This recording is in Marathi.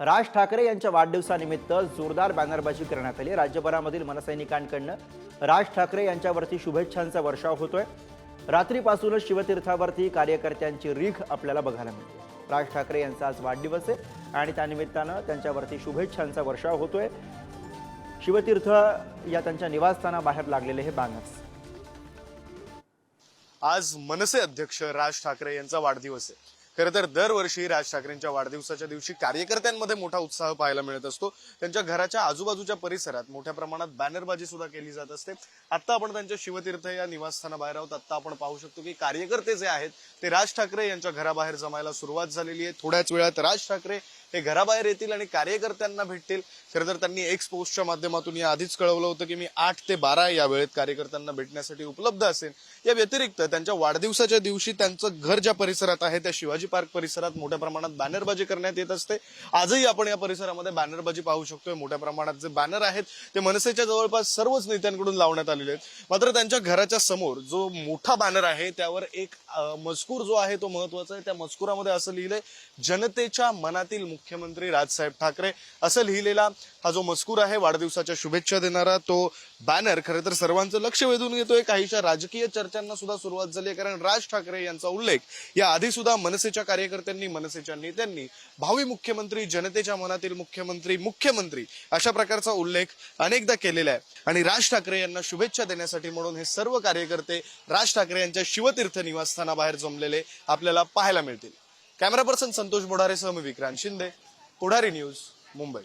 राज ठाकरे यांच्या वाढदिवसानिमित्त जोरदार बॅनरबाजी करण्यात आली. राज्यभरामधील मनसैनिकांकडनं राज ठाकरे यांच्यावरती शुभेच्छांचा वर्षाव होतोय. रात्रीपासूनच शिवतीर्थावरती कार्यकर्त्यांची रीख आपल्याला बघायला मिळते. राज ठाकरे यांचा आज वाढदिवस आहे आणि त्यानिमित्तानं त्यांच्यावरती शुभेच्छांचा वर्षाव होतोय. शिवतीर्थ या त्यांच्या निवासस्थानाबाहेर लागलेले हे बॅनर्स आज मनसे अध्यक्ष राज ठाकरे यांचा वाढदिवस आहे. खरं तर दरवर्षी राज ठाकरेंच्या वाढदिवसाच्या दिवशी कार्यकर्त्यांमध्ये मोठा उत्साह पाहायला मिळत असतो. त्यांच्या घराच्या आजूबाजूच्या परिसरात मोठ्या प्रमाणात बॅनरबाजी सुद्धा केली जात असते. आता आपण त्यांच्या शिवतीर्थ या निवासस्थानाबाहेर आहोत. आता आपण पाहू शकतो की कार्यकर्ते जे आहेत ते राज ठाकरे यांच्या घराबाहेर जमायला सुरुवात झालेली आहे. थोड्याच वेळात राज ठाकरे हे घराबाहेर येतील आणि कार्यकर्त्यांना भेटतील. खरं तर त्यांनी एक्स पोस्टच्या माध्यमातून या आधीच कळवलं होतं की मी आठ ते बारा या वेळेत कार्यकर्त्यांना भेटण्यासाठी उपलब्ध असेल या व्यतिरिक्त त्यांच्या वाढदिवसाच्या दिवशी त्यांचं घर ज्या परिसरात आहे त्या शिवाजी पार्क परिसरात मोठ्या प्रमाणात बॅनरबाजी करण्यात येत असते. आजही आपण या परिसरामध्ये बॅनरबाजी पाहू शकतोय. मोठ्या प्रमाणात जे बॅनर आहेत ते मनसेच्या जवळपास सर्वच नेत्यांकडून लावण्यात आलेले आहेत. मात्र त्यांच्या घराच्या समोर जो मोठा बॅनर आहे त्यावर एक मजकूर जो आहे तो महत्त्वाचा आहे. त्या मजकुरामध्ये असं लिहिलंय जनतेच्या मनातील मुख्यमंत्री राजसाहेब ठाकरे असं लिहिलेला हा जो मजकूर आहे वाढदिवसाच्या शुभेच्छा देणारा तो बॅनर खरं तर सर्वांचं लक्ष वेधून घेतोय. काहीशा राजकीय चर्चांना सुद्धा सुरुवात झाली आहे. कारण राज ठाकरे यांचा उल्लेख या आधी सुद्धा मनसेच्या कार्यकर्त्यांनी मनसेच्या नेत्यांनी भावी मुख्यमंत्री जनतेच्या मनातील मुख्यमंत्री मुख्यमंत्री अशा प्रकारचा उल्लेख अनेकदा केलेला आहे. आणि राज ठाकरे यांना शुभेच्छा देण्यासाठी म्हणून हे सर्व कार्यकर्ते राज ठाकरे यांच्या शिवतीर्थ निवासस्थानाबाहेर जमलेले आपल्याला पाहायला मिळतील. कॅमेरा पर्सन संतोष बोढारेसह मी विक्रांत शिंदे पुढारी न्यूज मुंबई.